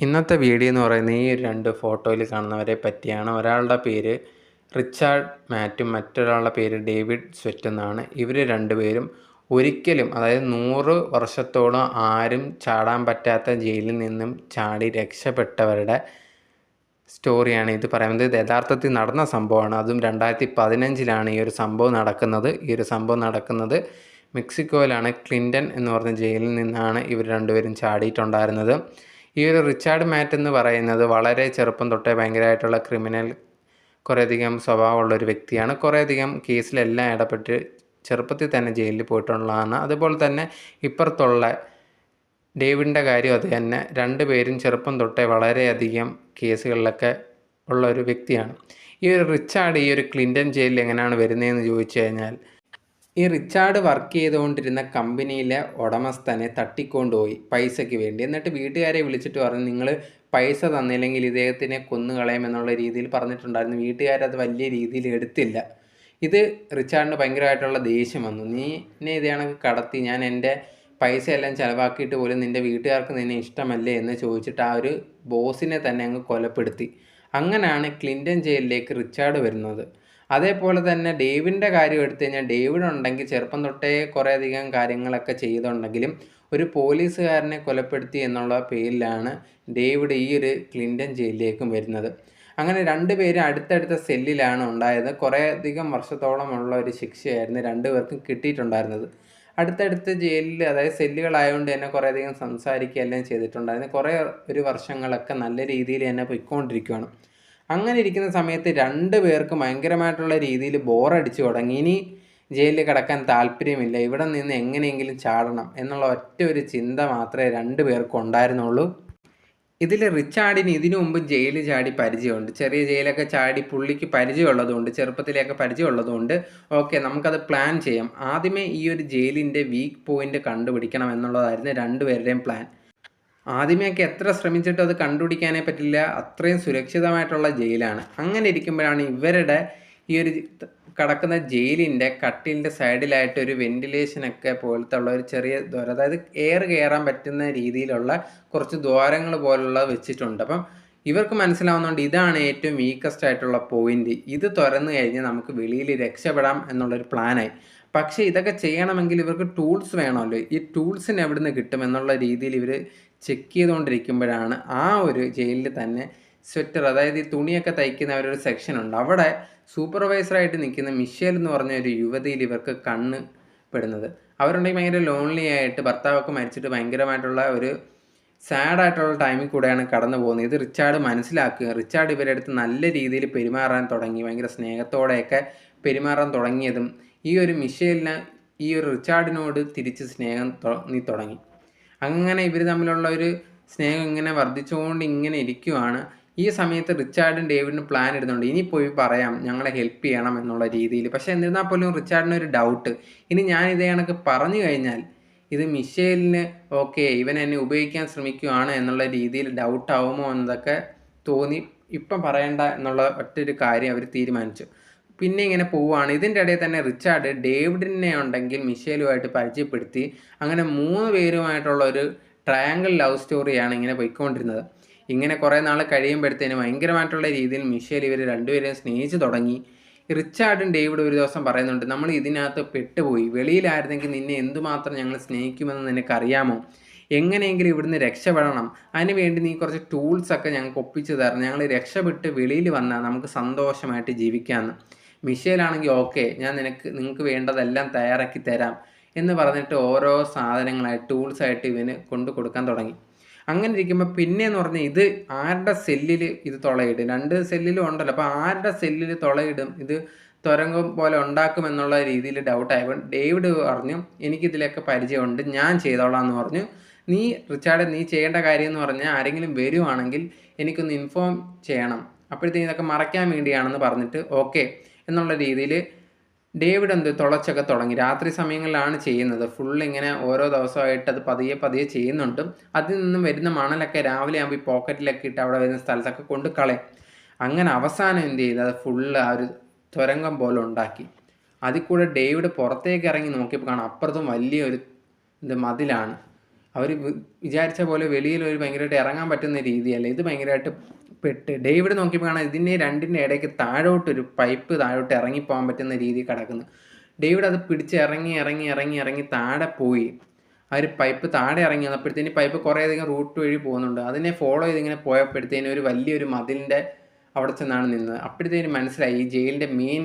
ഇന്നത്തെ വീഡിയോ എന്ന് പറയുന്നത് ഈ രണ്ട് ഫോട്ടോയിൽ കാണുന്നവരെ പറ്റിയാണ്. ഒരാളുടെ പേര് റിച്ചാർഡ് മാറ്റും മറ്റൊരാളുടെ പേര് ഡേവിഡ് സ്വെറ്റ് എന്നാണ്. ഇവർ രണ്ടുപേരും ഒരിക്കലും അതായത് നൂറ് വർഷത്തോളം ആരും ചാടാൻ പറ്റാത്ത ജയിലിൽ നിന്നും ചാടി രക്ഷപ്പെട്ടവരുടെ സ്റ്റോറിയാണ് ഇത് പറയുന്നത്. ഇത് യഥാർത്ഥത്തിൽ നടന്ന സംഭവമാണ്. അതും രണ്ടായിരത്തി പതിനഞ്ചിലാണ് ഈ ഒരു സംഭവം നടക്കുന്നത്. ഈ ഒരു സംഭവം നടക്കുന്നത് മെക്സിക്കോയിലാണ്. ക്ലിന്റൺ എന്ന് പറഞ്ഞ ജയിലിൽ നിന്നാണ് ഇവർ രണ്ടുപേരും ചാടിയിട്ടുണ്ടായിരുന്നത്. ഈ ഒരു റിച്ചാർഡ് മാറ്റ് എന്ന് പറയുന്നത് വളരെ ചെറുപ്പം തൊട്ടേ ഭയങ്കരമായിട്ടുള്ള ക്രിമിനൽ കുറേയധികം സ്വഭാവമുള്ള ഒരു വ്യക്തിയാണ്. കുറേയധികം കേസിലെല്ലാം ഇടപെട്ട് ചെറുപ്പത്തിൽ തന്നെ ജയിലിൽ പോയിട്ടുള്ളതാണ്. അതുപോലെ തന്നെ ഇപ്പുറത്തുള്ള ഡേവിഡിന്റെ കാര്യം അത് തന്നെ. രണ്ടുപേരും ചെറുപ്പം തൊട്ടേ വളരെയധികം കേസുകളിലൊക്കെ ഉള്ള ഒരു വ്യക്തിയാണ്. ഈ ഒരു റിച്ചാർഡ് ഈ ഒരു ക്ലിന്റൺ ജയിലിൽ എങ്ങനെയാണ് വരുന്നതെന്ന് ചോദിച്ചു കഴിഞ്ഞാൽ ഈ റിച്ചാർഡ് വർക്ക് ചെയ്തുകൊണ്ടിരുന്ന കമ്പനിയിലെ ഉടമസ്ഥനെ തട്ടിക്കൊണ്ടുപോയി പൈസയ്ക്ക് വേണ്ടി. എന്നിട്ട് വീട്ടുകാരെ വിളിച്ചിട്ട് പറഞ്ഞു നിങ്ങൾ പൈസ തന്നില്ലെങ്കിൽ ഇദ്ദേഹത്തിനെ കൊന്നുകളയും എന്നുള്ള രീതിയിൽ പറഞ്ഞിട്ടുണ്ടായിരുന്നു. വീട്ടുകാരത് വലിയ രീതിയിൽ എടുത്തില്ല. ഇത് റിച്ചാർഡിന് ഭയങ്കരമായിട്ടുള്ള ദേഷ്യം വന്നു. നീ എന്നെ ഇത് കണക്ക് കടത്തി. ഞാൻ എന്റെ പൈസ എല്ലാം ചിലവാക്കിയിട്ട് പോലും നിന്റെ വീട്ടുകാർക്ക് നിന്നെ ഇഷ്ടമല്ലേ? എന്ന് ചോദിച്ചിട്ട് ആ ഒരു ബോസിനെ തന്നെ അങ്ങ് കൊലപ്പെടുത്തി. അങ്ങനെയാണ് ക്ലിന്റൺ ജയിലിലേക്ക് റിച്ചാർഡ് വരുന്നത്. അതേപോലെ തന്നെ ഡേവിന്റെ കാര്യം എടുത്തു കഴിഞ്ഞാൽ ഡേവിഡ് ഉണ്ടെങ്കിൽ ചെറുപ്പം തൊട്ടേ കുറേയധികം കാര്യങ്ങളൊക്കെ ചെയ്തുണ്ടെങ്കിലും ഒരു പോലീസുകാരനെ കൊലപ്പെടുത്തി എന്നുള്ള പേരിലാണ് ഡേവിഡ് ഈ ഒരു ക്ലിൻഡൻ ജയിലിലേക്കും വരുന്നത്. അങ്ങനെ രണ്ടുപേരും അടുത്തടുത്ത സെല്ലിലാണ് ഉണ്ടായത്. കുറേയധികം വർഷത്തോളമുള്ള ഒരു ശിക്ഷയായിരുന്നു രണ്ടുപേർക്കും കിട്ടിയിട്ടുണ്ടായിരുന്നത്. അടുത്തടുത്ത് ജയിലിൽ അതായത് സെല്ലുകളായതുകൊണ്ട് തന്നെ കുറേയധികം സംസാരിക്കുകയെല്ലാം ചെയ്തിട്ടുണ്ടായിരുന്നു. കുറേ ഒരു വർഷങ്ങളൊക്കെ നല്ല രീതിയിൽ തന്നെ പൊയ്ക്കൊണ്ടിരിക്കുകയാണ് അങ്ങനെ ഇരിക്കുന്ന സമയത്ത് രണ്ട് പേർക്ക് ഭയങ്കരമായിട്ടുള്ള രീതിയിൽ ബോറടിച്ചു തുടങ്ങി. ഇനി ജയിലിൽ കിടക്കാൻ താല്പര്യമില്ല. ഇവിടെ നിന്ന് എങ്ങനെയെങ്കിലും ചാടണം എന്നുള്ള ഒറ്റ ഒരു ചിന്ത മാത്രമേ രണ്ട് പേർക്കും ഉണ്ടായിരുന്നുള്ളൂ. ഇതിൽ റിച്ചാർഡിന് ഇതിനു മുമ്പ് ജയിലിൽ ചാടി പരിചയമുണ്ട്. ചെറിയ ജയിലൊക്കെ ചാടി പുള്ളിക്ക് പരിചയമുള്ളതുകൊണ്ട് ചെറുപ്പത്തിലേക്ക് പരിചയമുള്ളതുകൊണ്ട് ഓക്കെ നമുക്കത് പ്ലാൻ ചെയ്യാം. ആദ്യമേ ഈ ഒരു ജയിലിന്റെ വീക്ക് പോയിന്റ് കണ്ടുപിടിക്കണം എന്നുള്ളതായിരുന്നു രണ്ടുപേരുടെയും പ്ലാൻ. ആദ്യമേയൊക്കെ എത്ര ശ്രമിച്ചിട്ടും അത് കണ്ടുപിടിക്കാനേ പറ്റില്ല. അത്രയും സുരക്ഷിതമായിട്ടുള്ള ജയിലാണ്. അങ്ങനെ ഇരിക്കുമ്പോഴാണ് ഇവരുടെ ഈ ഒരു കടക്കുന്ന ജയിലിന്റെ കട്ടിലിന്റെ സൈഡിലായിട്ട് ഒരു വെന്റിലേഷനൊക്കെ പോലത്തെ ഉള്ള ഒരു ചെറിയ ദ്വാരം അതായത് എയർ കയറാൻ പറ്റുന്ന രീതിയിലുള്ള കുറച്ച് ദ്വാരങ്ങൾ പോലുള്ള വെച്ചിട്ടുണ്ട്. അപ്പം ഇവർക്ക് മനസ്സിലാവുന്നതുകൊണ്ട് ഇതാണ് ഏറ്റവും വീക്കസ്റ്റ് ആയിട്ടുള്ള പോയിന്റ് ഇത് തുറന്നു കഴിഞ്ഞാൽ നമുക്ക് വെളിയിൽ രക്ഷപ്പെടാം എന്നുള്ളൊരു പ്ലാനായി പക്ഷേ ഇതൊക്കെ ചെയ്യണമെങ്കിൽ ഇവർക്ക് ടൂൾസ് വേണമല്ലോ. ഈ ടൂൾസിന് എവിടെ നിന്ന് കിട്ടും എന്നുള്ള രീതിയിൽ ഇവർ ചെക്ക് ചെയ്തുകൊണ്ടിരിക്കുമ്പോഴാണ് ആ ഒരു ജയിലിൽ തന്നെ സ്വെറ്റർ അതായത് ഈ തുണിയൊക്കെ തയ്ക്കുന്ന ഒരു സെക്ഷൻ ഉണ്ട്. അവിടെ സൂപ്പർവൈസറായിട്ട് നിൽക്കുന്ന മിഷേൽ എന്ന് പറഞ്ഞ ഒരു യുവതിയിൽ ഇവർക്ക് കണ്ണ് പെടുന്നത്. അവരുണ്ടെങ്കിൽ ഭയങ്കര ലോൺലി ആയിട്ട് ഭർത്താവൊക്കെ മരിച്ചിട്ട് ഭയങ്കരമായിട്ടുള്ള ഒരു സാഡായിട്ടുള്ള ടൈമിൽ കൂടെയാണ് കടന്നു പോകുന്നത്. ഇത് റിച്ചാർഡ് മനസ്സിലാക്കുക. റിച്ചാർഡ് ഇവരുടെ അടുത്ത് നല്ല രീതിയിൽ പെരുമാറാൻ തുടങ്ങി. ഭയങ്കര സ്നേഹത്തോടെയൊക്കെ പെരുമാറാൻ തുടങ്ങിയതും ഈ ഒരു മിഷേലിന് ഈ ഒരു റിച്ചാർഡിനോട് തിരിച്ച് സ്നേഹം നീ തുടങ്ങി. അങ്ങനെ ഇവർ തമ്മിലുള്ള ഒരു സ്നേഹം ഇങ്ങനെ വർദ്ധിച്ചുകൊണ്ട് ഇങ്ങനെ ഇരിക്കുവാണ്. ഈ സമയത്ത് റിച്ചാർഡും ഡേവിഡിനും പ്ലാൻ ഇടുന്നുണ്ട്. ഇനി പോയി പറയാം ഞങ്ങളെ ഹെൽപ്പ് ചെയ്യണം എന്നുള്ള രീതിയിൽ. പക്ഷേ എന്നിരുന്നാൽ പോലും റിച്ചാർഡിന് ഒരു ഡൗട്ട് ഇനി ഞാൻ ഇതേ കണക്ക് പറഞ്ഞു കഴിഞ്ഞാൽ ഇത് മിഷേലിന് ഓക്കെ ഇവൻ എന്നെ ഉപയോഗിക്കാൻ ശ്രമിക്കുകയാണ് എന്നുള്ള രീതിയിൽ ഡൗട്ടാവുമോ എന്നതൊക്കെ തോന്നി ഇപ്പം പറയണ്ട എന്നുള്ള ഒറ്റൊരു കാര്യം അവർ തീരുമാനിച്ചു. പിന്നെ ഇങ്ങനെ പോവുകയാണ് ഇതിന്റെ ഇടയിൽ തന്നെ റിച്ചാർഡ് ഡേവിഡിനെ ഉണ്ടെങ്കിൽ മിഷേലുമായിട്ട് പരിചയപ്പെടുത്തി അങ്ങനെ മൂന്ന് പേരുമായിട്ടുള്ള ഒരു ട്രയാങ്കിൾ ലവ് സ്റ്റോറിയാണ് ഇങ്ങനെ പോയിക്കൊണ്ടിരുന്നത്. ഇങ്ങനെ കുറേ നാൾ കഴിയുമ്പോഴത്തേന് ഭയങ്കരമായിട്ടുള്ള രീതിയിൽ മിഷേൽ ഇവർ രണ്ടുപേരെയും സ്നേഹിച്ച് തുടങ്ങി. റിച്ചാർഡും ഡേവിഡും ഒരു ദിവസം പറയുന്നുണ്ട് നമ്മൾ ഇതിനകത്ത് പെട്ടുപോയി. വെളിയിലായിരുന്നെങ്കിൽ നിന്നെ എന്തുമാത്രം ഞങ്ങൾ സ്നേഹിക്കുമെന്ന് നിനക്കറിയാമോ? എങ്ങനെയെങ്കിലും ഇവിടുന്ന് രക്ഷപ്പെടണം. അതിനുവേണ്ടി നീ കുറച്ച് ടൂൾസൊക്കെ ഞങ്ങൾക്ക് ഒപ്പിച്ചു തരണം. ഞങ്ങൾ രക്ഷപ്പെട്ട് വെളിയിൽ വന്നാൽ നമുക്ക് സന്തോഷമായിട്ട് ജീവിക്കാമെന്ന്. മിഷേലാണെങ്കിൽ ഓക്കെ ഞാൻ നിനക്ക് നിങ്ങൾക്ക് വേണ്ടതെല്ലാം തയ്യാറാക്കി തരാം എന്ന് പറഞ്ഞിട്ട് ഓരോ സാധനങ്ങളായി ടൂൾസായിട്ട് ഇവന് കൊണ്ടു കൊടുക്കാൻ തുടങ്ങി. അങ്ങനെ ഇരിക്കുമ്പോൾ പിന്നെയെന്ന് പറഞ്ഞാൽ ഇത് ആരുടെ സെല്ലിൽ ഇത് തുളയിടും? രണ്ട് സെല്ലിലും ഉണ്ടല്ലോ. അപ്പോൾ ആരുടെ സെല്ലിൽ തുളയിടും? ഇത് തുരങ്കം പോലെ ഉണ്ടാക്കും എന്നുള്ള രീതിയിൽ ഡൗട്ടായപ്പോൾ ഡേവിഡ് പറഞ്ഞു എനിക്കിതിലൊക്കെ പരിചയമുണ്ട് ഞാൻ ചെയ്തോളാം എന്ന് പറഞ്ഞു. നീ റിച്ചാർഡ് നീ ചെയ്യേണ്ട കാര്യം എന്ന് പറഞ്ഞാൽ ആരെങ്കിലും വരുവാണെങ്കിൽ എനിക്കൊന്ന് ഇൻഫോം ചെയ്യണം. അപ്പോഴത്തേക്കും ഇതൊക്കെ മറയ്ക്കാൻ വേണ്ടിയാണെന്ന് പറഞ്ഞിട്ട് ഓക്കെ എന്നുള്ള രീതിയിൽ ഡേവിഡ് എന്ത് തുളച്ചൊക്കെ തുടങ്ങി. രാത്രി സമയങ്ങളിലാണ് ചെയ്യുന്നത്. ഫുൾ ഇങ്ങനെ ഓരോ ദിവസമായിട്ട് അത് പതിയെ പതിയെ ചെയ്യുന്നുണ്ട്. അതിൽ നിന്നും വരുന്ന മണലൊക്കെ രാവിലെ ആകുമ്പോൾ ഈ പോക്കറ്റിലൊക്കെ ഇട്ട് അവിടെ വരുന്ന സ്ഥലത്തൊക്കെ കൊണ്ട് കളയും. അങ്ങനെ അവസാനം എന്ത് ചെയ്ത് അത് ഫുള്ള് ആ ഒരു തുരങ്കം പോലെ ഉണ്ടാക്കി. അതിൽ കൂടെ ഡേവിഡ് പുറത്തേക്ക് ഇറങ്ങി നോക്കിയപ്പോൾ കാണാം അപ്പുറത്തും വലിയൊരു ഇത് മതിലാണ്. അവർ വിചാരിച്ച പോലെ വെളിയിൽ ഒരു ഭയങ്കരമായിട്ട് ഇറങ്ങാൻ പറ്റുന്ന രീതിയല്ല. ഇത് ഭയങ്കരമായിട്ട് പെട്ട്. ഡേവിഡ് നോക്കിയപ്പോൾ കാണാം ഇതിന്റെ രണ്ടിന്റെ ഇടയ്ക്ക് താഴോട്ടൊരു പൈപ്പ് താഴോട്ട് ഇറങ്ങി ഇറങ്ങിപ്പോകാൻ പറ്റുന്ന രീതിയിൽ കിടക്കുന്നു. ഡേവിഡ് അത് പിടിച്ച് ഇറങ്ങി ഇറങ്ങി ഇറങ്ങി ഇറങ്ങി താഴെ പോയി. ആ ഒരു പൈപ്പ് താഴെ ഇറങ്ങി വന്നപ്പോഴത്തേന് പൈപ്പ് കുറേ അധികം റൂട്ട് വഴി പോകുന്നുണ്ട്. അതിനെ ഫോളോ ചെയ്തിങ്ങനെ പോയപ്പോഴത്തേന് ഒരു വലിയൊരു മതിലിന്റെ അവിടെ ചെന്നാണ് നിന്നത്. അപ്പോഴത്തേന് മനസ്സിലായി ഈ ജയിലിന്റെ മെയിൻ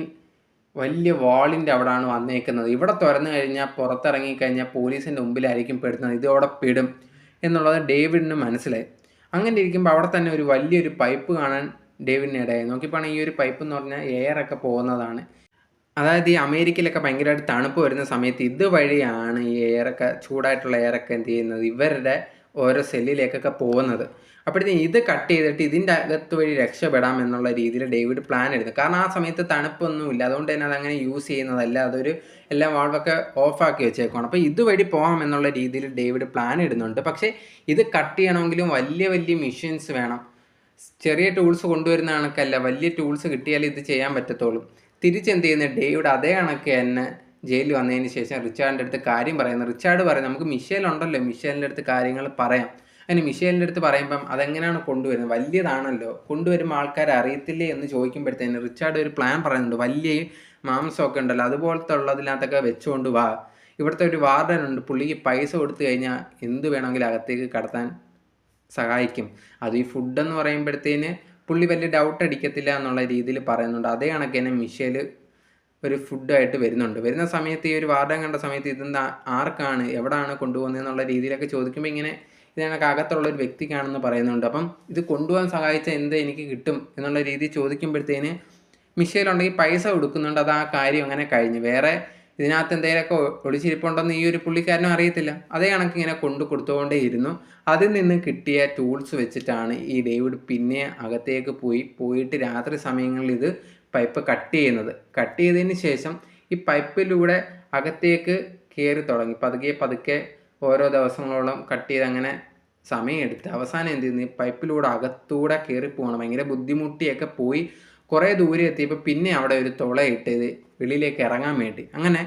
വലിയ വാളിന്റെ അവിടെയാണ് വന്നേക്കുന്നത്. ഇവിടെ തുറന്നു കഴിഞ്ഞാൽ പുറത്തിറങ്ങി കഴിഞ്ഞാൽ പോലീസിന്റെ മുമ്പിലായിരിക്കും പെടുന്നത്. ഇതോടെ പെടും എന്നുള്ളത് ഡേവിഡിന് മനസ്സിലായി. അങ്ങനെ ഇരിക്കുമ്പോൾ അവിടെ തന്നെ ഒരു വലിയൊരു പൈപ്പ് കാണാൻ ഡേവിഡിന് ഇടയായി. നോക്കിയപ്പോൾ ഈ ഒരു പൈപ്പ് എന്ന് പറഞ്ഞാൽ എയറൊക്കെ പോകുന്നതാണ്. അതായത് ഈ അമേരിക്കയിലൊക്കെ ഭയങ്കരമായിട്ട് തണുപ്പ് വരുന്ന സമയത്ത് ഇതുവഴിയാണ് ഈ എയറൊക്കെ ചൂടായിട്ടുള്ള എയറൊക്കെ എന്ത് ചെയ്യുന്നത്? ഇവരുടെ ഓരോ സെല്ലിലേക്കൊക്കെ പോകുന്നത്. അപ്പോഴത്തേക്കും ഇത് കട്ട് ചെയ്തിട്ട് ഇതിന്റെ അകത്ത് വഴി രക്ഷപ്പെടാം എന്നുള്ള രീതിയിൽ ഡേവിഡ് പ്ലാൻ എടുത്തു. കാരണം ആ സമയത്ത് തണുപ്പൊന്നുമില്ല. അതുകൊണ്ട് തന്നെ അതങ്ങനെ യൂസ് ചെയ്യുന്നതല്ല. അതൊരു എല്ലാം വാൾവൊക്കെ ഓഫാക്കി വെച്ചേക്കുവാണ്. അപ്പോൾ ഇതുവഴി പോകാം എന്നുള്ള രീതിയിൽ ഡേവിഡ് പ്ലാൻ ഇടുന്നുണ്ട്. പക്ഷേ ഇത് കട്ട് ചെയ്യണമെങ്കിലും വലിയ വലിയ മെഷീൻസ് വേണം. ചെറിയ ടൂൾസ് കൊണ്ടുവരുന്ന കണക്കല്ല. വലിയ ടൂൾസ് കിട്ടിയാൽ ഇത് ചെയ്യാൻ പറ്റത്തുള്ളൂ. തിരിച്ചെന്ത് ചെയ്യുന്ന ഡേവിഡ് അതേ കണക്ക് തന്നെ ജയിലിൽ വന്നതിന് ശേഷം റിച്ചാർഡിന്റെ അടുത്ത് കാര്യം പറയുന്നത് റിച്ചാർഡ് പറയും നമുക്ക് മിഷേൽ ഉണ്ടല്ലോ. മിഷേലിന്റെ അടുത്ത് കാര്യങ്ങൾ പറയാം. അതിന് മിഷേലിന്റെ അടുത്ത് പറയുമ്പം അതെങ്ങനെയാണ് കൊണ്ടുവരുന്നത്? വലിയതാണല്ലോ. കൊണ്ടുവരുമ്പോൾ ആൾക്കാർ അറിയത്തില്ലേ എന്ന് ചോദിക്കുമ്പോഴത്തേന് റിച്ചാർഡ് ഒരു പ്ലാൻ പറയുന്നുണ്ട്. വലിയ മാംസമൊക്കെ ഉണ്ടല്ലോ. അതുപോലത്തെ ഉള്ളതിനകത്തൊക്കെ വെച്ചുകൊണ്ട് വാ. ഇവിടുത്തെ ഒരു വാർഡൻ ഉണ്ട് പുള്ളിക്ക് പൈസ കൊടുത്തു കഴിഞ്ഞാൽ എന്ത് വേണമെങ്കിലും അകത്തേക്ക് കടത്താൻ സഹായിക്കും. അത് ഈ ഫുഡെന്ന് പറയുമ്പോഴത്തേന് പുള്ളി വലിയ ഡൗട്ട് അടിക്കത്തില്ല എന്നുള്ള രീതിയിൽ പറയുന്നുണ്ട്. അതേ കണക്ക് തന്നെ മിഷേൽ ഒരു ഫുഡായിട്ട് വരുന്നുണ്ട്. വരുന്ന സമയത്ത് ഈ ഒരു വാർഡൻ കണ്ട സമയത്ത് ഇതെന്താ? ആർക്കാണ്? എവിടാണ് കൊണ്ടുപോകുന്നത് എന്നുള്ള രീതിയിലൊക്കെ ചോദിക്കുമ്പോൾ ഇങ്ങനെ ഇതിനൊക്കെ അകത്തുള്ള ഒരു വ്യക്തിക്കാണെന്ന് പറയുന്നുണ്ട്. അപ്പം ഇത് കൊണ്ടുപോകാൻ സഹായിച്ച എന്ത് എനിക്ക് കിട്ടും എന്നുള്ള രീതിയിൽ ചോദിക്കുമ്പോഴത്തേന് മിഷേൽ ഉണ്ടെങ്കിൽ പൈസ കൊടുക്കുന്നുണ്ട്. അത് ആ കാര്യം അങ്ങനെ കഴിഞ്ഞു. വേറെ ഇതിനകത്ത് എന്തെങ്കിലുമൊക്കെ ഒളിച്ചിരിപ്പുണ്ടെന്ന് ഈ ഒരു പുള്ളിക്കാരനും അറിയത്തില്ല. അതേ കണക്ക് ഇങ്ങനെ കൊണ്ടു കൊടുത്തുകൊണ്ടേ ഇരുന്നു അതിൽ നിന്ന് കിട്ടിയ ടൂൾസ് വെച്ചിട്ടാണ് ഈ ഡേവിഡ് പിന്നെ അകത്തേക്ക് പോയി പോയിട്ട് രാത്രി സമയങ്ങളിൽ ഇത് പൈപ്പ് കട്ട് ചെയ്യുന്നത്. കട്ട് ചെയ്തതിന് ശേഷം ഈ പൈപ്പിലൂടെ അകത്തേക്ക് കയറി തുടങ്ങി. പതുക്കെ പതുക്കെ ഓരോ ദിവസങ്ങളോളം കട്ട് ചെയ്ത് അങ്ങനെ സമയമെടുത്ത് അവസാനം എന്ത് ചെയ്യുന്നു? പൈപ്പിലൂടെ അകത്തൂടെ കയറി പോകണം. ഭയങ്കര ബുദ്ധിമുട്ടിയൊക്കെ പോയി കുറേ ദൂരെ എത്തിയപ്പോൾ പിന്നെ അവിടെ ഒരു തുളയിട്ട് ഇത് വെളിയിലേക്ക് ഇറങ്ങാൻ വേണ്ടി. അങ്ങനെ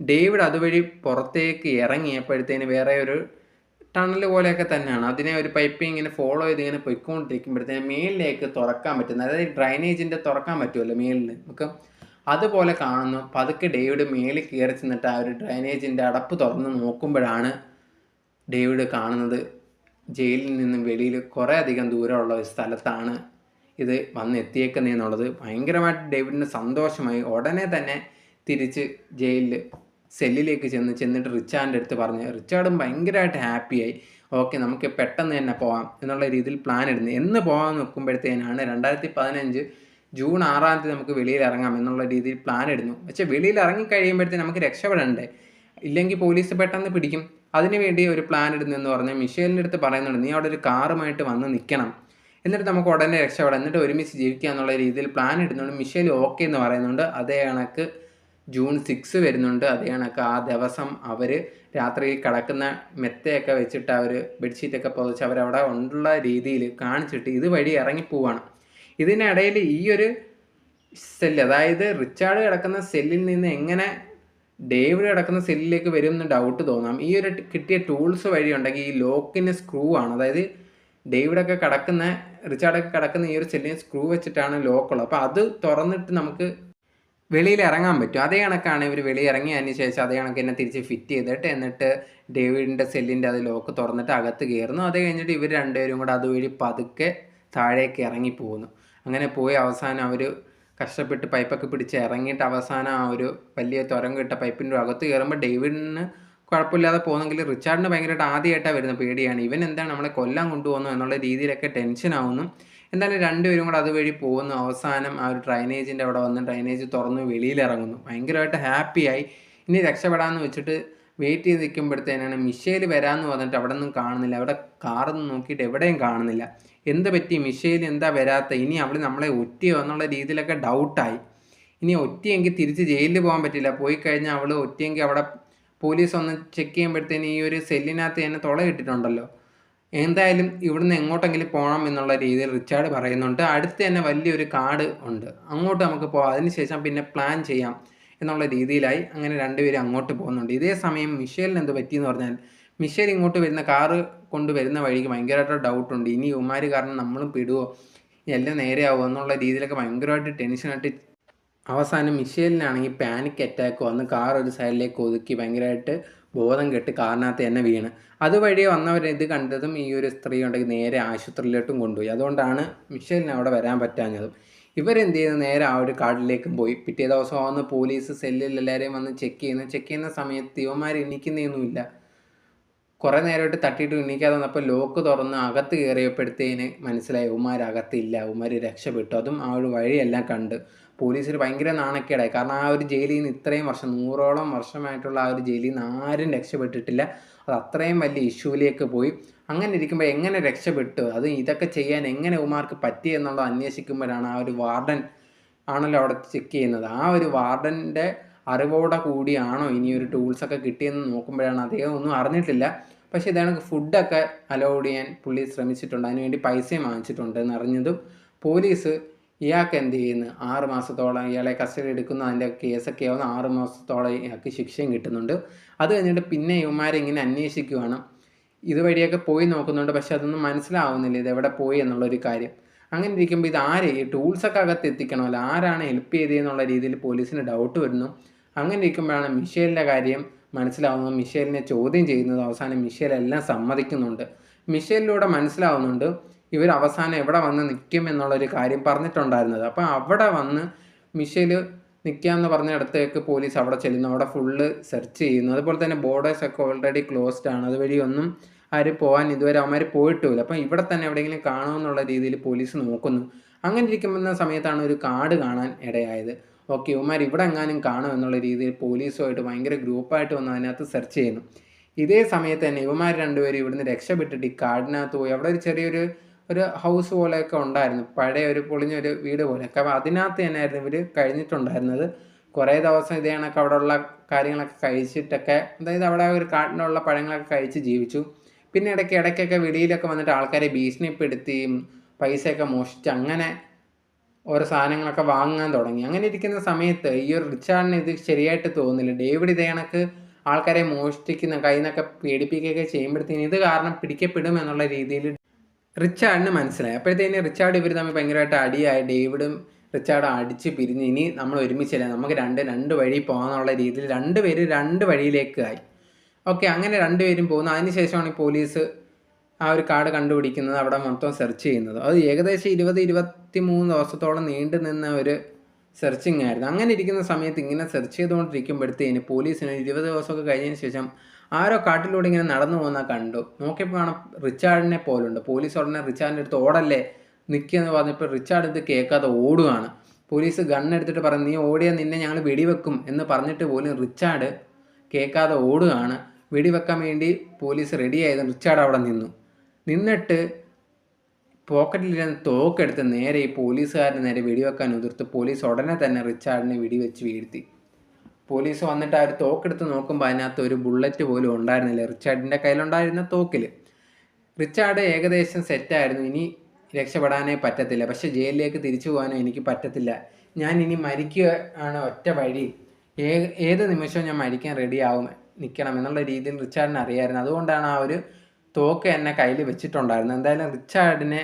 ഡേവിഡ് അതുവഴി പുറത്തേക്ക് ഇറങ്ങിയപ്പോഴത്തേന് വേറെ ഒരു ടണൽ പോലെയൊക്കെ തന്നെയാണ്. അതിനെ ഒരു പൈപ്പ് ഇങ്ങനെ ഫോളോ ചെയ്ത് ഇങ്ങനെ പൊയ്ക്കൊണ്ടിരിക്കുമ്പോഴത്തേന് മേലിലേക്ക് തുറക്കാൻ പറ്റുന്ന അതായത് ഡ്രൈനേജിന്റെ തുറക്കാൻ പറ്റുമല്ലോ മേലിൽ നമുക്ക് അതുപോലെ കാണുന്നു. പതുക്കെ ഡേവിഡ് മേലിൽ കയറി ചെന്നിട്ട് ആ ഒരു ഡ്രൈനേജിന്റെ അടപ്പ് തുറന്ന് നോക്കുമ്പോഴാണ് ഡേവിഡ് കാണുന്നത് ജയിലിൽ നിന്നും വെളിയിൽ കുറേ അധികം ദൂരമുള്ള ഒരു സ്ഥലത്താണ് ഇത് വന്ന് എത്തിയേക്കുന്നതെന്നുള്ളത് ഭയങ്കരമായിട്ട് ഡേവിഡിന് സന്തോഷമായി. ഉടനെ തന്നെ തിരിച്ച് ജയിലിൽ സെല്ലിലേക്ക് ചെന്ന് ചെന്നിട്ട് റിച്ചാർഡിന്റെ അടുത്ത് പറഞ്ഞ് റിച്ചാർഡും ഭയങ്കരമായിട്ട് ഹാപ്പിയായി. ഓക്കെ നമുക്ക് പെട്ടെന്ന് തന്നെ പോകാം എന്നുള്ള രീതിയിൽ പ്ലാൻ ഇടുന്നു. എന്ന് പോകാൻ നോക്കുമ്പോഴത്തേനാണ് രണ്ടായിരത്തി പതിനഞ്ച് ജൂൺ ആറാം തീയതി നമുക്ക് വെളിയിൽ ഇറങ്ങാം എന്നുള്ള രീതിയിൽ പ്ലാൻ ഇടുന്നു. പക്ഷേ വെളിയിൽ ഇറങ്ങി കഴിയുമ്പോഴത്തേന് നമുക്ക് രക്ഷപ്പെടണ്ടേ? ഇല്ലെങ്കിൽ പോലീസ് പെട്ടെന്ന് പിടിക്കും. അതിന് വേണ്ടി ഒരു പ്ലാൻ ഇടുന്നതെന്ന് പറഞ്ഞാൽ മിഷേലിന്റെ അടുത്ത് പറയുന്നുണ്ട് നീ അവിടെ ഒരു കാറുമായിട്ട് വന്ന് നിൽക്കണം. എന്നിട്ട് നമുക്ക് ഉടനെ രക്ഷപ്പെടാം. എന്നിട്ട് ഒരുമിച്ച് ജീവിക്കുക എന്നുള്ള രീതിയിൽ പ്ലാൻ ഇടുന്നുണ്ട്. മിഷേൽ ഓക്കെ എന്ന് പറയുന്നുണ്ട്. അതേ കണക്ക് ജൂൺ സിക്സ് വരുന്നുണ്ട്. അതേ കണക്ക് ആ ദിവസം അവർ രാത്രി കിടക്കുന്ന മെത്തയൊക്കെ വെച്ചിട്ട് അവർ ബെഡ്ഷീറ്റൊക്കെ പുതച്ച് അവരവിടെ ഉള്ള രീതിയിൽ കാണിച്ചിട്ട് ഇതുവഴി ഇറങ്ങിപ്പോവാണ് ഇതിനിടയിൽ ഈ ഒരു സെല്ല് അതായത് റിച്ചാർഡ് കിടക്കുന്ന സെല്ലിൽ നിന്ന് എങ്ങനെ ഡേവിഡ് കിടക്കുന്ന സെല്ലിലേക്ക് വരും എന്ന് ഡൗട്ട് തോന്നാം. ഈ ഒരു കിട്ടിയ ടൂൾസ് വഴി ഉണ്ടെങ്കിൽ ഈ ലോക്കിന് സ്ക്രൂ ആണ്. അതായത് ഡേവിഡൊക്കെ കിടക്കുന്ന റിച്ചാർഡൊക്കെ കിടക്കുന്ന ഈ ഒരു സെല്ലിന് സ്ക്രൂ വെച്ചിട്ടാണ് ലോക്കുള്ളത് അപ്പോൾ അത് തുറന്നിട്ട് നമുക്ക് വെളിയിൽ ഇറങ്ങാൻ പറ്റും. അതേ കണക്കാണ് ഇവർ വെളിയിൽ ഇറങ്ങിയതിന് ശേഷം അതേ കണക്ക് എന്നെ തിരിച്ച് ഫിറ്റ് ചെയ്തിട്ട് എന്നിട്ട് ഡേവിഡിന്റെ സെല്ലിന്റെ അത് ലോക്ക് തുറന്നിട്ട് അകത്ത് കയറുന്നു. അത് കഴിഞ്ഞിട്ട് ഇവർ രണ്ടുപേരും കൂടെ അതുവഴി പതുക്കെ താഴേക്ക് ഇറങ്ങി പോകുന്നു. അങ്ങനെ പോയി അവസാനം അവർ കഷ്ടപ്പെട്ട് പൈപ്പൊക്കെ പിടിച്ച് ഇറങ്ങിയിട്ട് അവസാനം ആ ഒരു വലിയ തുരങ്കിട്ട പൈപ്പിന്റെ അകത്ത് കയറുമ്പോൾ ഡേവിഡിന് കുഴപ്പമില്ലാതെ പോകുന്നെങ്കിൽ റിച്ചാർഡിന് ഭയങ്കരമായിട്ട് ആദ്യമായിട്ടാണ് വരുന്ന പേടിയാണ്. ഇവൻ എന്താണ് നമ്മളെ കൊല്ലാൻ കൊണ്ടുപോകുന്നു എന്നുള്ള രീതിയിലൊക്കെ ടെൻഷൻ ആവുന്നു. എന്തായാലും രണ്ടുപേരും കൂടെ അതുവഴി പോകുന്നു. അവസാനം ആ ഒരു ഡ്രൈനേജിന്റെ അവിടെ വന്ന് ഡ്രൈനേജ് തുറന്ന് വെളിയിലിറങ്ങുന്നു ഭയങ്കരമായിട്ട് ഹാപ്പിയായി ഇനി രക്ഷപ്പെടാമെന്ന് വെച്ചിട്ട് വെയിറ്റ് ചെയ്ത് നിൽക്കുമ്പോഴത്തേനാണ് മിഷേൽ വരാമെന്ന് പറഞ്ഞിട്ട് അവിടെ ഒന്നും കാണുന്നില്ല. അവിടെ കാറൊന്നും നോക്കിയിട്ട് എവിടെയും കാണുന്നില്ല. എന്ത് പറ്റി? മിഷേൽ എന്താ വരാത്ത? ഇനി അവൾ നമ്മളെ ഒറ്റയോ എന്നുള്ള രീതിയിലൊക്കെ ഡൗട്ടായി ഇനി ഒറ്റയെങ്കിൽ തിരിച്ച് ജയിലിൽ പോകാൻ പറ്റില്ല. പോയി കഴിഞ്ഞാൽ അവൾ ഒറ്റയെങ്കിൽ അവിടെ പോലീസ് ഒന്ന് ചെക്ക് ചെയ്യുമ്പോഴത്തേന് ഈ ഒരു സെല്ലിനകത്ത് തന്നെ തുള ഇട്ടിട്ടുണ്ടല്ലോ. എന്തായാലും ഇവിടുന്ന് എങ്ങോട്ടെങ്കിലും പോകണം എന്നുള്ള രീതിയിൽ റിച്ചാർഡ് പറയുന്നുണ്ട്. അടുത്ത് തന്നെ വലിയൊരു കാട് ഉണ്ട്. അങ്ങോട്ട് നമുക്ക് പോകാം അതിനുശേഷം പിന്നെ പ്ലാൻ ചെയ്യാം. എന്നുള്ള രീതിയിലായി അങ്ങനെ രണ്ടുപേരും അങ്ങോട്ട് പോകുന്നുണ്ട്. ഇതേ സമയം മിഷേലിന് എന്ത് പറ്റിയെന്ന് പറഞ്ഞാൽ മിഷേൽ ഇങ്ങോട്ട് വരുന്ന കാറ് കൊണ്ട് വരുന്ന വഴിക്ക് ഭയങ്കരമായിട്ട് ഡൗട്ടുണ്ട് ഇനി ഉമാര് കാരണം നമ്മളും പിടുവോ? എല്ലാം നേരെയാവുമോ എന്നുള്ള രീതിയിലൊക്കെ ഭയങ്കരമായിട്ട് ടെൻഷനായിട്ട് അവസാനം മിഷേലിനാണെങ്കിൽ പാനിക് അറ്റാക്ക് വന്ന് കാർ ഒരു സൈഡിലേക്ക് ഒതുക്കി ഭയങ്കരമായിട്ട് ബോധം കെട്ട് കാറിനകത്ത് തന്നെ വീണ്. അതുവഴി വന്നവർ ഇത് കണ്ടതും ഈ ഒരു സ്ത്രീ ഉണ്ടെങ്കിൽ നേരെ ആശുപത്രിയിലോട്ടും കൊണ്ടുപോയി. അതുകൊണ്ടാണ് മിഷേലിന് അവിടെ വരാൻ പറ്റാഞ്ഞതും. ഇവരെന്ത് ചെയ്യുന്നു നേരെ ആ ഒരു കാട്ടിലേക്കും പോയി. പിറ്റേ ദിവസം വന്ന് പോലീസ് സെല്ലിൽ എല്ലാവരെയും വന്ന് ചെക്ക് ചെയ്യുന്നു. ചെക്ക് ചെയ്യുന്ന സമയത്ത് ഇവന്മാർ എണീക്കുന്നൊന്നുമില്ല. കുറേ നേരമായിട്ട് തട്ടിയിട്ട് എണീക്കാതെ വന്നപ്പോൾ ലോക്ക് തുറന്ന് അകത്ത് കയറിയപ്പോഴത്തേന് മനസ്സിലായി ഉമാർ അകത്തില്ല രക്ഷപ്പെട്ടു. അതും ആ ഒരു വഴിയെല്ലാം കണ്ട്. പോലീസിന് ഭയങ്കര നാണക്കേടായി. കാരണം ആ ഒരു ജയിലിൽ നിന്ന് ഇത്രയും വർഷം നൂറോളം വർഷമായിട്ടുള്ള ആ ഒരു ജയിലിൽ നിന്ന് ആരും രക്ഷപ്പെട്ടിട്ടില്ല. അത് അത്രയും വലിയ ഇഷ്യൂവിലേക്ക് പോയി. അങ്ങനെ ഇരിക്കുമ്പോൾ എങ്ങനെ രക്ഷപ്പെട്ടു? അത് ഇതൊക്കെ ചെയ്യാൻ എങ്ങനെ ഉമാർക്ക് പറ്റി എന്നുള്ളത് അന്വേഷിക്കുമ്പോഴാണ് ആ ഒരു വാർഡൻ ആണല്ലോ അവിടെ ചെക്ക് ചെയ്യുന്നത്. ആ ഒരു വാർഡന്റെ അറിവോടെ കൂടിയാണോ ഇനി ഒരു ടൂൾസൊക്കെ കിട്ടിയെന്ന് നോക്കുമ്പോഴാണ് അദ്ദേഹം ഒന്നും അറിഞ്ഞിട്ടില്ല. പക്ഷേ ഇതാണ് ഫുഡൊക്കെ അലോഡ് ചെയ്യാൻ പുള്ളി ശ്രമിച്ചിട്ടുണ്ട്. അതിനുവേണ്ടി പൈസയും വാങ്ങിച്ചിട്ടുണ്ട് എന്നറിഞ്ഞതും പോലീസ് ഇയാൾക്ക് എന്ത് ചെയ്യുന്നു? ആറ് മാസത്തോളം ഇയാളെ കസ്റ്റഡി എടുക്കുന്ന. അതിന്റെ കേസൊക്കെ ആവുന്ന ആറ് മാസത്തോളം ഇയാൾക്ക് ശിക്ഷയും കിട്ടുന്നുണ്ട്. അത് കഴിഞ്ഞിട്ട് പിന്നെ ഇവന്മാരെ ഇങ്ങനെ അന്വേഷിക്കുകയാണ് ഇതുവഴിയൊക്കെ പോയി നോക്കുന്നുണ്ട്. പക്ഷെ അതൊന്നും മനസ്സിലാവുന്നില്ല. ഇത് എവിടെ പോയി എന്നുള്ളൊരു കാര്യം. അങ്ങനെ ഇരിക്കുമ്പോൾ ഇത് ആരെ? ഈ ടൂൾസൊക്കെ അകത്ത് എത്തിക്കണമല്ലോ. ആരാണ് ഹെൽപ്പ് ചെയ്തതെന്നുള്ള രീതിയിൽ പോലീസിന് ഡൗട്ട് വരുന്നു. അങ്ങനെ ഇരിക്കുമ്പോഴാണ് മിഷേലിന്റെ കാര്യം മനസ്സിലാവുന്നത്. മിഷേലിനെ ചോദ്യം ചെയ്യുന്നത്. അവസാനം മിഷേൽ എല്ലാം സമ്മതിക്കുന്നുണ്ട്. മിഷേലിലൂടെ മനസ്സിലാവുന്നുണ്ട്. ഇവർ അവസാനം എവിടെ വന്ന് നിൽക്കും എന്നുള്ളൊരു കാര്യം പറഞ്ഞിട്ടുണ്ടായിരുന്നത്. അപ്പോൾ അവിടെ വന്ന് മിഷേൽ നിൽക്കാമെന്ന് പറഞ്ഞിടത്തേക്ക് പോലീസ് അവിടെ ചെല്ലുന്നു. അവിടെ ഫുള്ള് സെർച്ച് ചെയ്യുന്നു. അതുപോലെ തന്നെ ബോർഡേഴ്സ് ഒക്കെ ഓൾറെഡി ക്ലോസ്ഡ് ആണ്. അതുവഴി ഒന്നും ആരും പോകാൻ ഇതുവരെ അവന്മാർ പോയിട്ടുമില്ല അപ്പം ഇവിടെ തന്നെ എവിടെയെങ്കിലും കാണുമെന്നുള്ള രീതിയിൽ പോലീസ് നോക്കുന്നു. അങ്ങനെ ഇരിക്കുന്ന സമയത്താണ് ഒരു കാർഡ് കാണാൻ ഇടയായത്. ഓക്കെ ഇവന്മാർ ഇവിടെ എങ്ങാനും കാണും എന്നുള്ള രീതിയിൽ പോലീസുമായിട്ട് ഭയങ്കര ഗ്രൂപ്പായിട്ട് വന്ന് അതിനകത്ത് സെർച്ച് ചെയ്യുന്നു. ഇതേ സമയത്ത് തന്നെ ഇവന്മാർ രണ്ടുപേരും ഇവിടുന്ന് രക്ഷപ്പെട്ടിട്ട് ഈ കാടിനകത്ത് പോയി. അവിടെ ഒരു ചെറിയൊരു ഒരു ഹൗസ് പോലെയൊക്കെ ഉണ്ടായിരുന്നു. പഴയ ഒരു പൊളിഞ്ഞൊരു വീട് പോലെ. അപ്പോൾ അതിനകത്ത് തന്നെയായിരുന്നു ഇവർ കഴിഞ്ഞിട്ടുണ്ടായിരുന്നത്. കുറേ ദിവസം ഇതേ കണക്ക് അവിടെയുള്ള കാര്യങ്ങളൊക്കെ കഴിച്ചിട്ടൊക്കെ അതായത് അവിടെ ഒരു കാട്ടിനുള്ള പഴങ്ങളൊക്കെ കഴിച്ച് ജീവിച്ചു. പിന്നെ ഇടയ്ക്ക് ഇടയ്ക്കൊക്കെ വെളിയിലൊക്കെ വന്നിട്ട് ആൾക്കാരെ ഭീഷണിപ്പെടുത്തിയും പൈസയൊക്കെ മോഷിച്ച് അങ്ങനെ ഓരോ സാധനങ്ങളൊക്കെ വാങ്ങാൻ തുടങ്ങി. അങ്ങനെ ഇരിക്കുന്ന സമയത്ത് ഈ ഒരു റിച്ചാർഡിന് ഇത് ശരിയായിട്ട് തോന്നുന്നില്ല ഡേവിഡ് ഇതേ കണക്ക് ആൾക്കാരെ മോഷ്ടിക്കുന്ന കയ്യിൽ നിന്നൊക്കെ പേടിപ്പിക്കുകയൊക്കെ ചെയ്യുമ്പോഴത്തേന് ഇത് കാരണം പിടിക്കപ്പെടും എന്നുള്ള രീതിയിൽ റിച്ചാർഡിന് മനസ്സിലായി. അപ്പോഴത്തേന് റിച്ചാർഡ് ഇവർ തമ്മിൽ ഭയങ്കരമായിട്ട് അടിയായി. ഡേവിഡും റിച്ചാർഡും അടിച്ച് പിരിഞ്ഞ് ഇനി നമ്മൾ ഒരുമിച്ചില്ല നമുക്ക് രണ്ട് രണ്ട് വഴി പോകാന്നുള്ള രീതിയിൽ രണ്ട് പേര് രണ്ട് വഴിയിലേക്ക് ആയി. ഓക്കെ അങ്ങനെ രണ്ടുപേരും പോകുന്നു. അതിനുശേഷമാണ് ഈ പോലീസ് ആ ഒരു കാർഡ് കണ്ടുപിടിക്കുന്നത് അവിടെ മൊത്തം സെർച്ച് ചെയ്യുന്നത്. അത് ഏകദേശം ഇരുപത് ഇരുപത്തി മൂന്ന് ദിവസത്തോളം നീണ്ടു നിന്ന ഒരു സെർച്ചിങ് ആയിരുന്നു അങ്ങനെ ഇരിക്കുന്ന സമയത്ത് ഇങ്ങനെ സെർച്ച് ചെയ്തുകൊണ്ടിരിക്കുമ്പോഴത്തേന് പോലീസിന് ഇരുപത് ദിവസമൊക്കെ കഴിഞ്ഞതിന് ശേഷം ആരോ കാട്ടിലൂടെ ഇങ്ങനെ നടന്നു പോകുന്ന കണ്ടു. നോക്കിയപ്പോൾ കാണാം റിച്ചാർഡിനെ പോലുണ്ട്. പോലീസ് ഉടനെ റിച്ചാർഡിന്റെ അടുത്ത് ഓടല്ലേ? നിൽക്കുകയെന്ന് പറഞ്ഞപ്പോൾ റിച്ചാർഡ് ഇത് കേൾക്കാതെ ഓടുകയാണ് പോലീസ് ഗണ്ണെടുത്തിട്ട് പറഞ്ഞു നീ ഓടിയാൽ നിന്നെ ഞങ്ങൾ വെടിവെക്കും എന്ന് പറഞ്ഞിട്ട് പോലും റിച്ചാർഡ് കേൾക്കാതെ ഓടുകയാണ് വെടിവെക്കാൻ വേണ്ടി പോലീസ് റെഡി ആയത് റിച്ചാർഡ് അവിടെ നിന്നു. നിന്നിട്ട് പോക്കറ്റിലിരുന്ന് തോക്കെടുത്ത് നേരെ ഈ പോലീസുകാരന് നേരെ വെടിവെക്കാൻ ഉതിർത്ത് പോലീസ് ഉടനെ തന്നെ റിച്ചാർഡിനെ വെടിവെച്ച് വീഴ്ത്തി. പോലീസ് വന്നിട്ട് ആ ഒരു തോക്കെടുത്ത് നോക്കുമ്പോൾ അതിനകത്ത് ഒരു ബുള്ളറ്റ് പോലും ഉണ്ടായിരുന്നില്ല. റിച്ചാർഡിന്റെ കയ്യിലുണ്ടായിരുന്ന തോക്കിൽ റിച്ചാർഡ് ഏകദേശം സെറ്റായിരുന്നു ഇനി രക്ഷപ്പെടാനേ പറ്റത്തില്ല. പക്ഷേ ജയിലിലേക്ക് തിരിച്ചു പോകാനോ എനിക്ക് പറ്റത്തില്ല. ഞാൻ ഇനി മരിക്കുക ആണ് ഒറ്റ വഴി. ഏ ഏത് നിമിഷവും ഞാൻ മരിക്കാൻ റെഡിയാവും നിൽക്കണം എന്നുള്ള രീതിയിൽ റിച്ചാർഡിന് അറിയായിരുന്നു. അതുകൊണ്ടാണ് ആ ഒരു തോക്ക് എന്നെ കയ്യിൽ വെച്ചിട്ടുണ്ടായിരുന്നത്. എന്തായാലും റിച്ചാർഡിനെ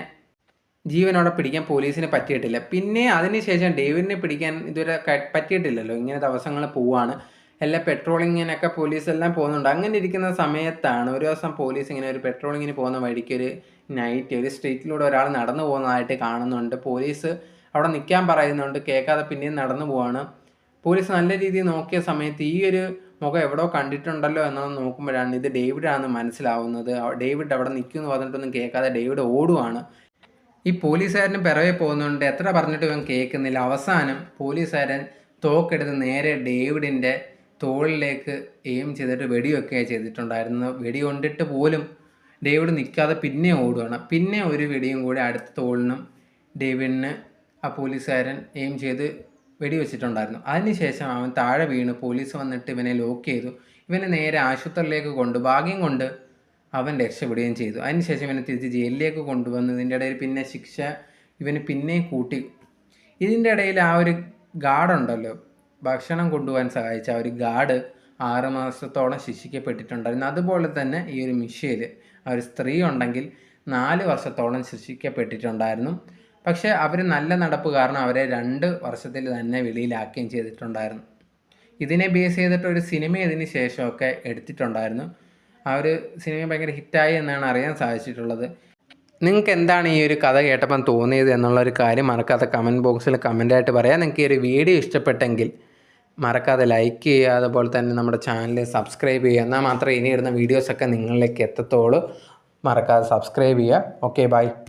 ജീവനോടെ പിടിക്കാൻ പോലീസിന് പറ്റിയിട്ടില്ല. പിന്നെ അതിനുശേഷം ഡേവിഡിനെ പിടിക്കാൻ ഇതുവരെ പറ്റിയിട്ടില്ലല്ലോ. ഇങ്ങനെ ദിവസങ്ങൾ പോവാണ്. എല്ലാ പെട്രോളിങ്ങിനൊക്കെ പോലീസ് എല്ലാം പോകുന്നുണ്ട്. അങ്ങനെ ഇരിക്കുന്ന സമയത്താണ് ഒരു ദിവസം പോലീസ് ഇങ്ങനെ ഒരു പെട്രോളിങ്ങിന് പോകുന്ന വഴിക്ക് ഒരു നൈറ്റ് ഒരു സ്ട്രീറ്റിലൂടെ ഒരാൾ നടന്നു പോകുന്നതായിട്ട് കാണുന്നുണ്ട്. പോലീസ് അവിടെ നിൽക്കാൻ പറയുന്നുണ്ട്. കേൾക്കാതെ പിന്നെയും നടന്നു പോവാണ്. പോലീസ് നല്ല രീതിയിൽ നോക്കിയ സമയത്ത് ഈ ഒരു മുഖം എവിടെയോ കണ്ടിട്ടുണ്ടല്ലോ എന്നത് നോക്കുമ്പോഴാണ് ഇത് ഡേവിഡാണെന്ന് മനസ്സിലാവുന്നത്. ഡേവിഡ് അവിടെ നിൽക്കുമെന്ന് പറഞ്ഞിട്ടൊന്നും കേൾക്കാതെ ഡേവിഡ് ഓടുവാണ്. ഈ പോലീസുകാരന് പിറകെ പോകുന്നുണ്ട് എത്ര പറഞ്ഞിട്ട് ഇവൻ കേൾക്കുന്നില്ല. അവസാനം പോലീസുകാരൻ തോക്കെടുത്ത് നേരെ ഡേവിഡിന്റെ തോളിലേക്ക് എയിം ചെയ്തിട്ട് വെടിവെക്കുക ചെയ്തിട്ടുണ്ടായിരുന്നു വെടി കൊണ്ടിട്ട് പോലും ഡേവിഡ് നിൽക്കാതെ പിന്നെ ഓടുകയാണ് പിന്നെ ഒരു വെടിയും കൂടി അടുത്ത തോളിനും ഡേവിഡിന് ആ പോലീസുകാരൻ എയിം ചെയ്ത് വെടിവെച്ചിട്ടുണ്ടായിരുന്നു. അതിനുശേഷം അവൻ താഴെ വീണ് പോലീസ് വന്നിട്ട് ഇവനെ ലോക്ക് ചെയ്തു. ഇവനെ നേരെ ആശുപത്രിയിലേക്ക് കൊണ്ട്. ഭാഗ്യം കൊണ്ട് അവൻ രക്ഷപ്പെടുകയും ചെയ്തു. അതിനുശേഷം ഇവനെ തിരിച്ച് ജയിലിലേക്ക് കൊണ്ടുവന്നു. ഇതിന്റെ ഇടയിൽ പിന്നെ ശിക്ഷ ഇവന് പിന്നെയും കൂട്ടി. ഇതിന്റെ ഇടയിൽ ആ ഒരു ഗാർഡുണ്ടല്ലോ. ഭക്ഷണം കൊണ്ടുപോകാൻ സഹായിച്ച ആ ഒരു ഗാർഡ് ആറ് മാസത്തോളം ശിക്ഷിക്കപ്പെട്ടിട്ടുണ്ടായിരുന്നു. അതുപോലെ തന്നെ ഈ ഒരു മിഷേൽ ആ ഒരു സ്ത്രീ ഉണ്ടെങ്കിൽ നാല് വർഷത്തോളം ശിക്ഷിക്കപ്പെട്ടിട്ടുണ്ടായിരുന്നു. പക്ഷേ അവർ നല്ല നടപ്പ് കാരണം അവരെ രണ്ട് വർഷത്തിൽ തന്നെ വെളിയിലാക്കുകയും ചെയ്തിട്ടുണ്ടായിരുന്നു. ഇതിനെ ബേസ് ചെയ്തിട്ട് ഒരു സിനിമ ഇതിന് ശേഷമൊക്കെ എടുത്തിട്ടുണ്ടായിരുന്നു. ആ ഒരു സിനിമ ഭയങ്കര ഹിറ്റായി എന്നാണ് അറിയാൻ സാധിച്ചിട്ടുള്ളത്. നിങ്ങൾക്ക് എന്താണ് ഈ ഒരു കഥ കേട്ടപ്പം തോന്നിയത് എന്നുള്ളൊരു കാര്യം മറക്കാതെ കമന്റ് ബോക്സിൽ കമന്റായിട്ട് പറയാം. നിങ്ങൾക്ക് ഈ ഒരു വീഡിയോ ഇഷ്ടപ്പെട്ടെങ്കിൽ മറക്കാതെ ലൈക്ക് ചെയ്യുക. അതുപോലെ തന്നെ നമ്മുടെ ചാനൽ സബ്സ്ക്രൈബ് ചെയ്യുക. എന്നാൽ മാത്രമേ ഇനി ഇടുന്ന വീഡിയോസൊക്കെ നിങ്ങളിലേക്ക് എത്തത്തുള്ളൂ. മറക്കാതെ സബ്സ്ക്രൈബ് ചെയ്യുക. Okay bye